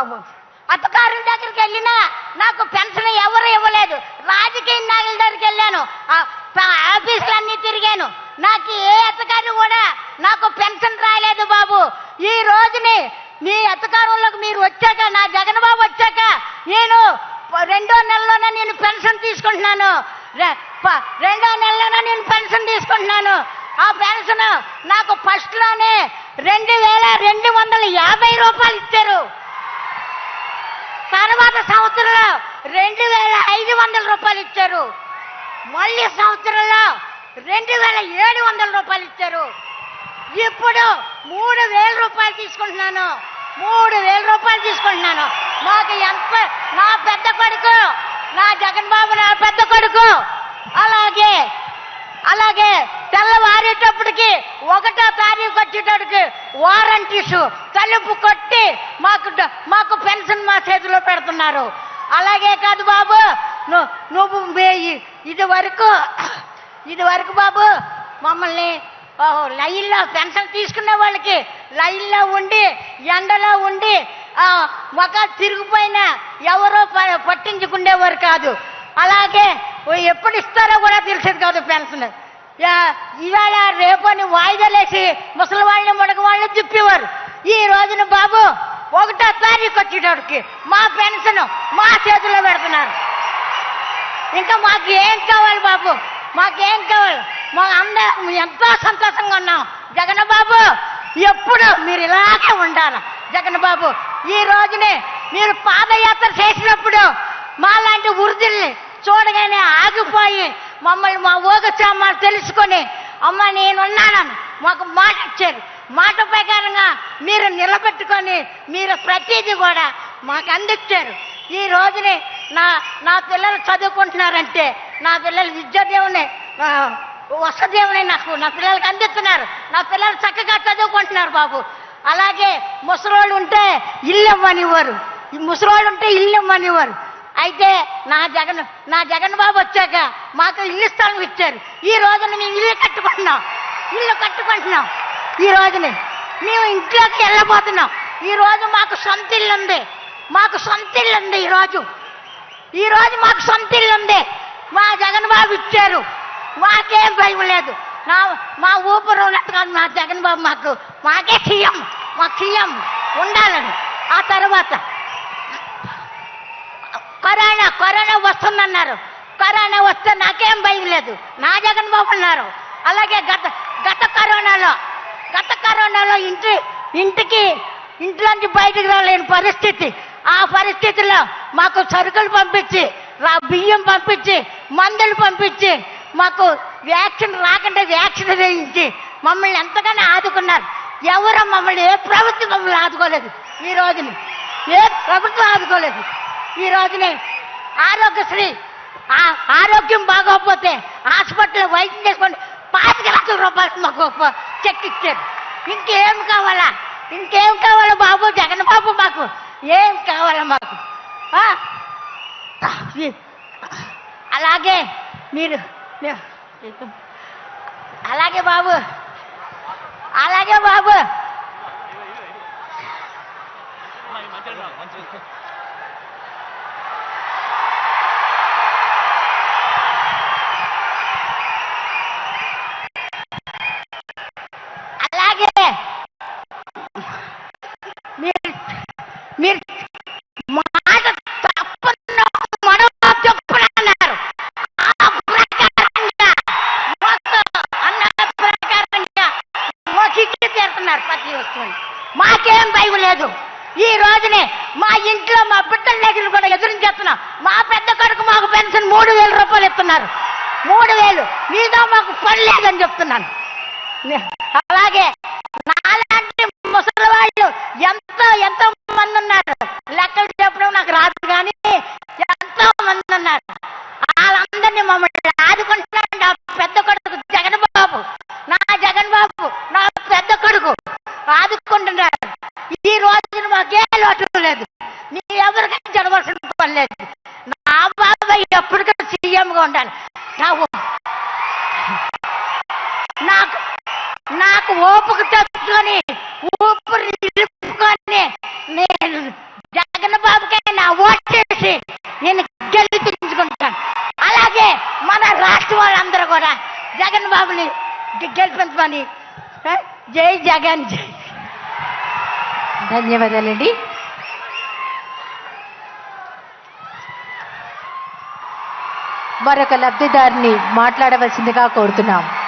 బాబు. అత్తగారుల దగ్గరికి వెళ్ళినా నాకు పెన్షన్ ఎవరు ఇవ్వలేదు. రాజకీయ నాయకుల దగ్గరికి వెళ్ళాను. ఆఫీసులన్నీ తిరిగాను. నాకు ఏ అత్తగారు కూడా నాకు పెన్షన్ రాలేదు బాబు. ఈ రోజుని మీ అత్తగారులకు మీరు వచ్చాక నా జగన్ బాబు వచ్చాక నేను రెండో నెలలోనే నేను పెన్షన్ తీసుకుంటున్నాను. రెండో నెలలోనే నేను పెన్షన్ తీసుకుంటున్నాను. ఆ పెన్షన్ నాకు ఫస్ట్లోనే రెండు వేల రెండు వందల యాభై రూపాయలు ఇచ్చారు. తర్వాత సంవత్సరంలో రెండు వేల ఐదు వందల రూపాయలు ఇచ్చారు. మళ్ళీ సంవత్సరంలో రెండు వేల ఏడు వందల రూపాయలు ఇచ్చారు. ఇప్పుడు మూడు వేల రూపాయలు తీసుకుంటున్నాను. మూడు వేల రూపాయలు తీసుకుంటున్నాను. నాకు ఎంత నా పెద్ద కొడుకు నా జగన్ బాబు నా పెద్ద కొడుకు. అలాగే అలాగే తెల్లవారేటప్పటికి ఒకటో తారీఖు వచ్చేటప్పటికి వారంటీస్ తలుపు కొట్టి మాకు మాకు పెన్షన్ మా చేతిలో పెడుతున్నారు. అలాగే కాదు బాబు ను- నువ్వు ఇది వరకు ఇది వరకు బాబు మమ్మల్ని లైన్లో పెన్షన్ తీసుకునే వాళ్ళకి లైన్లో ఉండి ఎండలో ఉండి ఆ, ఒక తిరిగిపోయిన ఎవరో ప- పట్టించుకునేవారు కాదు. అలాగే ఎప్పుడు ఇస్తారో కూడా తెలిసేది కాదు పెన్షన్. ఇవాళ రేపని వాయిదాలేసి ముసలి వాళ్ళని మునగ వాళ్ళని తిప్పేవారు. ఈ రోజున బాబు ఒకటో తారీఖు వచ్చేటోడికి మా పెన్షన్ మా చేతుల్లో పెడుతున్నారు. ఇంకా మాకు ఏం కావాలి బాబు? మాకేం కావాలి? మా అందరం ఎంతో సంతోషంగా ఉన్నాం. జగన్ బాబు ఎప్పుడు మీరు ఇలాగే ఉండాలి. జగన్ బాబు ఈ రోజునే మీరు పాదయాత్ర చేసినప్పుడు మాలాంటి వృద్ధుల్ని చూడగానే ఆగిపోయి మమ్మల్ని మా ఊగచామాలు తెలుసుకొని అమ్మ నేనున్నానని మాకు మాట ఇచ్చారు. మాట ప్రకారంగా మీరు నిలబెట్టుకొని మీరు ప్రతిదీ కూడా మాకు అందించారు. ఈ రోజుని నా నా పిల్లలు చదువుకుంటున్నారంటే నా పిల్లలు విద్యాదేవుని వసదేవుని నాకు నా పిల్లలకి అందిస్తున్నారు. నా పిల్లలు చక్కగా చదువుకుంటున్నారు బాబు. అలాగే ముసలోళ్ళు ఉంటే ఇల్లు ఇవ్వనివ్వరు. ముసలోళ్ళు ఉంటే ఇల్లు ఇవ్వనివ్వరు. అయితే నా జగన్ నా జగన్ బాబు వచ్చాక మాకు ఇల్లు స్థలం ఇచ్చారు. ఈ రోజున మేము ఇల్లు కట్టుకుంటున్నాం. ఇల్లు కట్టుకుంటున్నాం. ఈ రోజుని మేము ఇంట్లోకి వెళ్ళబోతున్నాం. ఈ రోజు మాకు సొంత ఇల్లు ఉంది. మాకు సొంత ఇల్లు ఉంది ఈ రోజు. మాకు సొంత ఇల్లు ఉంది. మా జగన్ బాబు ఇచ్చారు. మాకేం భయం లేదు. నా మా ఊపిరి ఉన్నట్టు కాదు మా జగన్ బాబు మాకు. మాకే సీఎం మా సీఎం ఉండాలని. ఆ తర్వాత కరోనా కరోనా వస్తుందన్నారు. కరోనా వస్తే నాకేం భయం లేదు. నా జగన్బాబు ఉన్నారు అలాగే గత గత కరోనాలో గత కరోనాలో ఇంటి ఇంటికి ఇంట్లోంచి బయటకు రాలేని పరిస్థితి. ఆ పరిస్థితిలో మాకు సరుకులు పంపించి రా బియ్యం పంపించి మందులు పంపించి మాకు వ్యాక్సిన్ రాకుండా వ్యాక్సిన్ వేయించి మమ్మల్ని ఎంతగానో ఆదుకున్నారు. ఎవరు మమ్మల్ని ఏ ప్రభుత్వం మమ్మల్ని ఆదుకోలేదు. ఈ రోజుని ఏ ప్రభుత్వం ఆదుకోలేదు. ఈ రోజునే ఆరోగ్యశ్రీ ఆ- ఆరోగ్యం బాగోకపోతే హాస్పిటల్ వైద్యం చేసుకోండి పాతిక లక్షల రూపాయలు మాకు చెక్ ఇచ్చారు ఇంకేం కావాలా? ఇంకేం కావాలా బాబు? జగన్ బాబు మాకు. ఏం కావాలా మాకు? అలాగే మీరు- అలాగే బాబు. అలాగే బాబు. నరపతి వస్తుంది. మాకేం భయం లేదు. ఈ రోజునే మా ఇంట్లో మా బిడ్డల దగ్గర కూడా ఎదురించేస్తున్నాం మా పెద్ద కొడుకు మాకు పెన్షన్ మూడు వేల రూపాయలు ఇస్తున్నారు. మూడు వేలు. మీతో మాకు పని లేదని చెప్తున్నాను. అలాగే నాలాంటి ముసలి వాళ్ళు ఎంతో ఎంతో మంది ఉన్నారు. రోజున మాకే లోటు లేదు. నీ ఎవరికైనా జరవలసిన పని లేదు. నా బాబాయ్ ఎప్పటికైనా సీఎంగా ఉండాలి. నాకు నాకు నాకు తెచ్చుకొని ఊపిరి నిలుపుకొని నేను జగన్ బాబుకే నా ఓటేసి నేను గెలిపించుకుంటాను. అలాగే మన రాష్ట్ర వాళ్ళందరూ కూడా జగన్ బాబుని గెలిపించమని. జై జగన్ జై ధన్యవాదాలండి. మరొక లబ్ధిదారిని మాట్లాడవలసిందిగా కోరుతున్నాం.